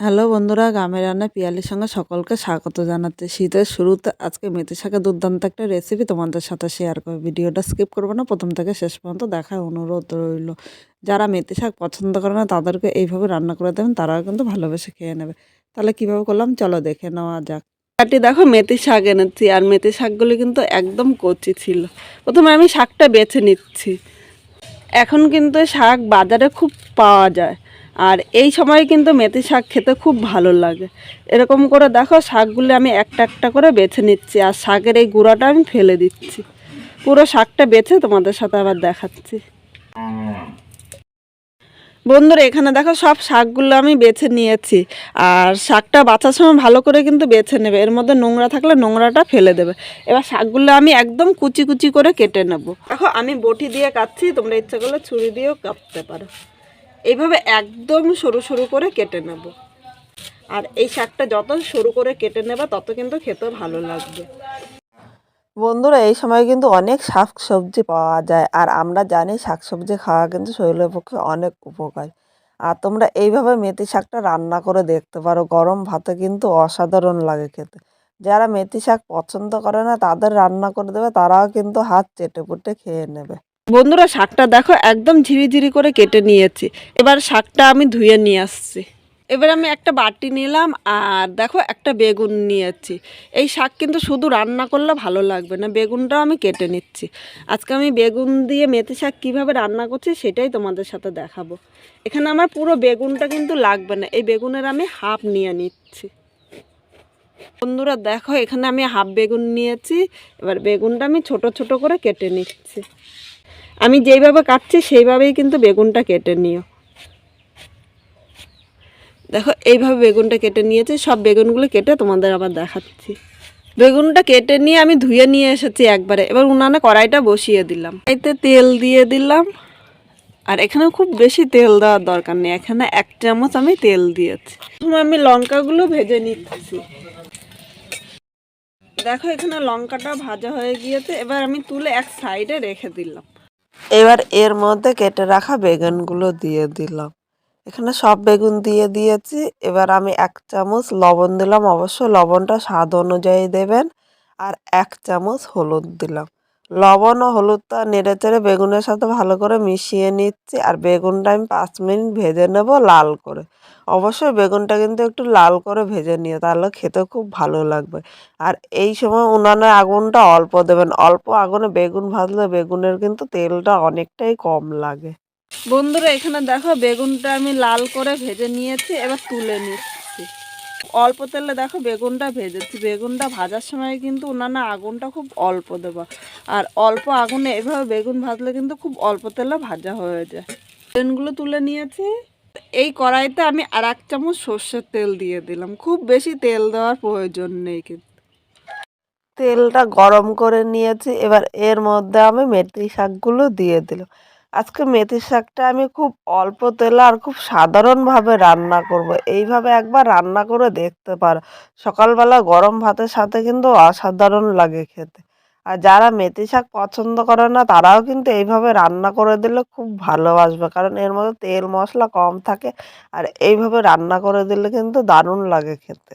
Hello বন্ধুরা, গ্রামের রান্না পিয়ালির সঙ্গে সকলকে স্বাগত জানাতে শীতের শুরুতে আজকে মেথি শাকের দুর্দান্ত একটা রেসিপি তোমাদের সাথে শেয়ার করব। ভিডিওটা স্কিপ করব না, প্রথম থেকে শেষ পর্যন্ত দেখার অনুরোধ রইল। যারা মেথি শাক পছন্দ করে না, তাদেরকে এইভাবে রান্না করে দেবেন, তারাও কিন্তু ভালোবেসে খেয়ে নেবে। তাহলে কীভাবে করলাম? চলো দেখে নেওয়া যাক। কাটি দেখো, মেথি শাক এনেছি, আর মেথি শাকগুলি কিন্তু একদম কচি ছিল। প্রথমে আমি শাকটা বেছে নিচ্ছি। এখন কিন্তু শাক বাজারে খুব পাওয়া যায়। আর এই সময় কিন্তু মেথি শাক খেতে খুব ভালো লাগে। এরকম করে দেখো শাকগুলি আমি একটা একটা করে বেছে নিচ্ছি আর শাকের এই গুঁড়াটা আমি ফেলে দিচ্ছি। পুরো শাকটা বেছে তোমাদের সাথে আবার দেখাচ্ছি। বন্ধুরা, এখানে দেখো সব শাকগুলো আমি বেছে নিয়েছি আর শাকটা বাছার সময় ভালো করে কিন্তু বেছে নেবে। এর মধ্যে নোংরা থাকলে নোংরাটা ফেলে দেবে। এবার শাকগুলো আমি একদম কুচি কুচি করে কেটে নেব। দেখো, আমি বটি দিয়ে কাটছি, তোমরা ইচ্ছা করলে ছুরি দিয়েও কাটতে পারো। এইভাবে একদম সরু সরু করে কেটে নেব। আর এই শাকটা যত সরু করে কেটে নেবে, তত কিন্তু খেতে ভালো লাগবে। বন্ধুরা, এই সময় কিন্তু অনেক শাক সবজি পাওয়া যায়, আর আমরা জানি শাক সবজি খাওয়া কিন্তু শরীরের পক্ষে অনেক উপকার। আর তোমরা এইভাবে মেথি শাকটা রান্না করে দেখতে পারো, গরম ভাতে কিন্তু অসাধারণ লাগে খেতে। যারা মেথি শাক পছন্দ করে না, তাদের রান্না করে দেবে, তারাও কিন্তু হাত চেটে পুটে খেয়ে নেবে। বন্ধুরা, শাকটা দেখো, একদম ঝিরিঝিরি করে কেটে নিয়েছি। এবার শাকটা আমি ধুয়ে নিয়ে আসছি। এবার আমি একটা বাটি নিলাম, আর দেখো, একটা বেগুন নিয়েছি। এই শাক কিন্তু শুধু রান্না করলে ভালো লাগবে না, বেগুনটাও আমি কেটে নিচ্ছি। আজকে আমি বেগুন দিয়ে মেথি শাক কীভাবে রান্না করছি সেটাই তোমাদের সাথে দেখাবো। এখানে আমার পুরো বেগুনটা কিন্তু লাগবে না, এই বেগুনের আমি হাফ নিয়ে নিচ্ছি। বন্ধুরা, দেখো, এখানে আমি হাফ বেগুন নিয়েছি, এবার বেগুনটা আমি ছোট ছোট করে কেটে নিচ্ছি। আমি যেইভাবে কাটছি, সেইভাবেই কিন্তু বেগুনটা কেটে নিও। দেখো, এইভাবে বেগুনটা কেটে নিয়েছি, সব বেগুনগুলো কেটে তোমাদের আবার দেখাচ্ছি। বেগুনটা কেটে নিয়ে আমি ধুয়ে নিয়ে এসেছি একবারে। এবার উনানে কড়াইটা বসিয়ে দিলাম। এতে তেল দিয়ে দিলাম। আর এখানে খুব বেশি তেল দেওয়ার দরকার নেই। এখানে এক চামচ আমি তেল দিয়েছি। প্রথমে আমি লঙ্কাগুলো ভেজে নিচ্ছি। দেখো, এখানে লঙ্কাটা ভাজা হয়ে গিয়েছে। এবার আমি তুলে এক সাইডে রেখে দিলাম। এবার এর মধ্যে কেটে রাখা বেগুনগুলো দিয়ে দিলাম। এখানে সব বেগুন দিয়ে দিয়েছি। এবার আমি এক চামচ লবণ দিলাম। অবশ্য লবণটা স্বাদ অনুযায়ী দেবেন। আর এক চামচ হলুদ দিলাম। লবণ ও হলুদটা নেড়ে চেড়ে বেগুনের সাথে ভালো করে মিশিয়ে নিচ্ছি। আর বেগুনটা আমি পাঁচ মিনিট ভেজে নেব লাল করে। অবশ্যই বেগুনটা কিন্তু একটু লাল করে ভেজে নিও, তাহলে খেতে খুব ভালো লাগবে। আর এই সময় উনানের আগুনটা অল্প দেবেন। অল্প আগুনে বেগুন ভাজলে বেগুনের কিন্তু তেলটা অনেকটাই কম লাগে। বন্ধুরা, এখানে দেখো বেগুনটা আমি লাল করে ভেজে নিয়েছি, এবার তুলে নিচ্ছি। অল্প তেলে দেখো বেগুনটা ভেজেছি। বেগুনটা ভাজার সময় কিন্তু উনানে আগুনটা খুব অল্প দেবো। আর অল্প আগুনে এভাবে বেগুন ভাজলে কিন্তু খুব অল্প তেলে ভাজা হয়ে যায়। বেগুনগুলো তুলে নিয়েছি। এই কড়াইতে আমি আর এক চামচ সর্ষের তেল দিয়ে দিলাম। খুব বেশি তেল দেওয়ার প্রয়োজন নেই কিন্তু। তেলটা গরম করে নিয়েছি। এবার এর মধ্যে আমি মেথি শাকগুলো দিয়ে দিলাম। আজকে মেথি শাকটা আমি খুব অল্প তেলে আর খুব সাধারণভাবে রান্না করব। এইভাবে একবার রান্না করে দেখতে পারো। সকালবেলা গরম ভাতের সাথে কিন্তু অসাধারণ লাগে খেতে। আর যারা মেথি শাক পছন্দ করে না, তারাও কিন্তু এইভাবে রান্না করে দিলে খুব ভালোবাসবে। কারণ এর মধ্যে তেল মশলা কম থাকে আর এইভাবে রান্না করে দিলে কিন্তু দারুণ লাগে খেতে।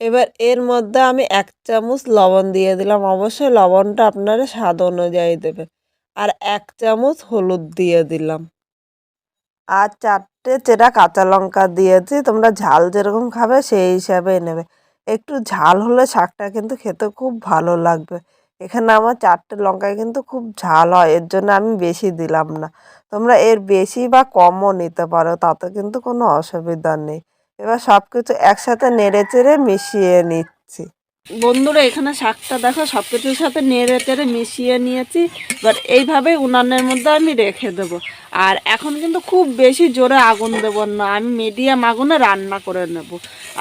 এবার এর মধ্যে আমি এক চামচ লবণ দিয়ে দিলাম। অবশ্যই লবণটা আপনারা স্বাদ অনুযায়ী দেবেন আর এক চামচ হলুদ দিয়ে দিলাম। আর চারটে চেরা কাঁচা লঙ্কা দিয়েছি, তোমরা ঝাল যেরকম খাবে সেই হিসাবে নেবে। একটু ঝাল হলে শাকটা কিন্তু খেতে খুব ভালো লাগবে। এখানে আমার চারটে লঙ্কায় কিন্তু খুব ঝাল হয়, এর জন্য আমি বেশি দিলাম না। তোমরা এর বেশি বা কমও নিতে পারো, তাতে কিন্তু কোনো অসুবিধা নেই। এবার সব কিছু একসাথে নেড়ে চেড়ে মিশিয়ে নিচ্ছি। বন্ধুরা, এখানে শাকটা দেখো সব কিছুর সাথে নেড়ে চেড়ে মিশিয়ে নিয়েছি এবার এইভাবে উনানের মধ্যে আমি রেখে দেব। আর এখন কিন্তু খুব বেশি জোরে আগুন দেবো না, আমি মিডিয়াম আগুনে রান্না করে নেব।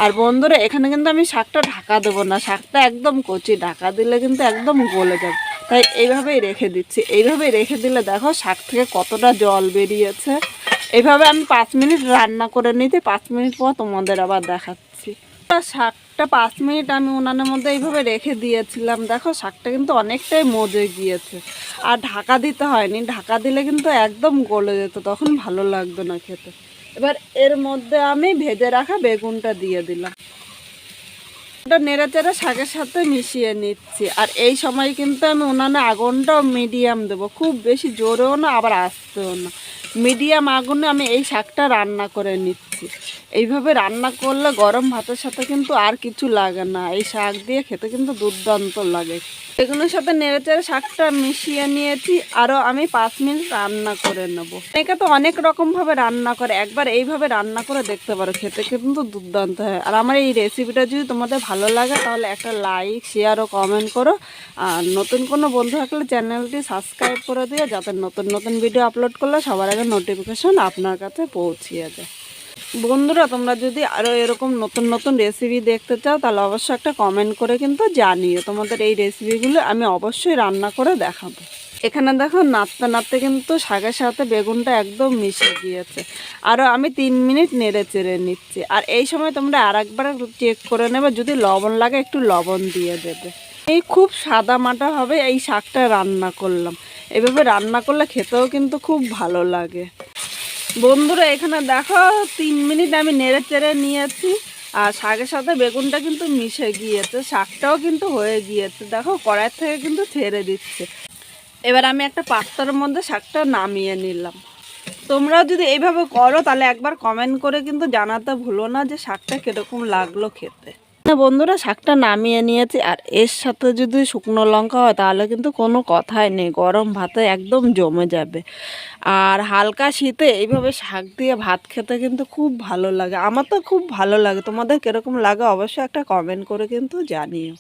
আর বন্ধুরা, এখানে কিন্তু আমি শাকটা ঢাকা দেবো না, শাকটা একদম কচি, ঢাকা দিলে কিন্তু একদম গলে যাবে। তাই এইভাবেই রেখে দিচ্ছি। এইভাবেই রেখে দিলে দেখো, শাক থেকে কতটা জল বেরিয়েছে। এইভাবে আমি পাঁচ মিনিট রান্না করে নিতে পাঁচ মিনিট পর তোমাদের আবার দেখাচ্ছি। শাকটা পাঁচ মিনিট আমি উনানের মধ্যে এইভাবে রেখে দিয়েছিলাম। দেখো, শাকটা কিন্তু অনেকটাই মজে গিয়েছে। আর ঢাকা দিতে হয়নি। ঢাকা দিলে কিন্তু একদম গলে যেত, তখন ভালো লাগতো না খেতে। এবার এর মধ্যে আমি ভেজে রাখা বেগুনটা দিয়ে দিলাম। ওটা নেড়েচেড়ে শাকের সাথে মিশিয়ে নিচ্ছি। আর এই সময় কিন্তু আমি উনানে আগুনটাও মিডিয়াম দেবো। খুব বেশি জোরেও না, আবার আসতেও না। মিডিয়াম আগুনে আমি এই শাকটা রান্না করে নিচ্ছি। এইভাবে রান্না করলে গরম ভাতের সাথে কিন্তু আর কিছু লাগে না। এই শাক দিয়ে খেতে কিন্তু দুর্দান্ত লাগে। এগুলোর সাথে নেড়েচেড়ে শাকটা মিশিয়ে নিয়েছি আরও আমি পাঁচ মিনিট রান্না করে নেব। একে তো অনেক রকমভাবে রান্না করে, একবার এইভাবে রান্না করে দেখতে পারো, খেতে কিন্তু দুর্দান্ত হয়। আর আমার এই রেসিপিটা যদি তোমাদের ভালো লাগে, তাহলে একটা লাইক শেয়ার ও কমেন্ট করো। আর নতুন কোনো বন্ধু থাকলে চ্যানেলটি সাবস্ক্রাইব করে দিও, যাতে নতুন নতুন ভিডিও আপলোড করলে সবার আগে নোটিফিকেশন আপনার কাছে পৌঁছিয়ে যায়। বন্ধুরা, তোমরা যদি আরও এরকম নতুন নতুন রেসিপি দেখতে চাও, তাহলে অবশ্যই একটা কমেন্ট করে কিন্তু জানিও তোমাদের এই রেসিপিগুলো আমি অবশ্যই রান্না করে দেখাবো। এখানে দেখো, নাড়তে নাড়তে কিন্তু শাকের সাথে বেগুনটা একদম মিশে গিয়েছে। আরও আমি তিন মিনিট নেড়ে চেড়ে নিচ্ছি। আর এই সময় তোমরা আর একবার চেক করে নেবে, যদি লবণ লাগে একটু লবণ দিয়ে দেবে। এই খুব সাদা মাটা হবে, এই শাকটা রান্না করলাম। এভাবে রান্না করলে খেতেও কিন্তু খুব ভালো লাগে। বন্ধুরা, এখানে দেখো, তিন মিনিট আমি নেড়ে চেড়ে নিয়েছি। আর শাকের সাথে বেগুনটা কিন্তু মিশে গিয়েছে, শাকটাও কিন্তু হয়ে গিয়েছে। দেখো, কড়াই থেকে কিন্তু ছেড়ে দিচ্ছে। এবার আমি একটা পাত্রের মধ্যে শাকটা নামিয়ে নিলাম। তোমরাও যদি এইভাবে করো, তাহলে একবার কমেন্ট করে কিন্তু জানাতে ভুলো না যে শাকটা কীরকম লাগল খেতে। বন্ধুরা, শাকটা নামিয়ে নিয়েছি আর এর সাথে যদি শুকনো লঙ্কা হয় তাহলে কিন্তু কোনো কথাই নেই, গরম ভাতে একদম জমে যাবে। আর হালকা শীতে এইভাবে শাক দিয়ে ভাত খেতে কিন্তু খুব ভালো লাগে। আমার তো খুব ভালো লাগে, তোমাদের কীরকম লাগে অবশ্যই একটা কমেন্ট করে কিন্তু জানিও।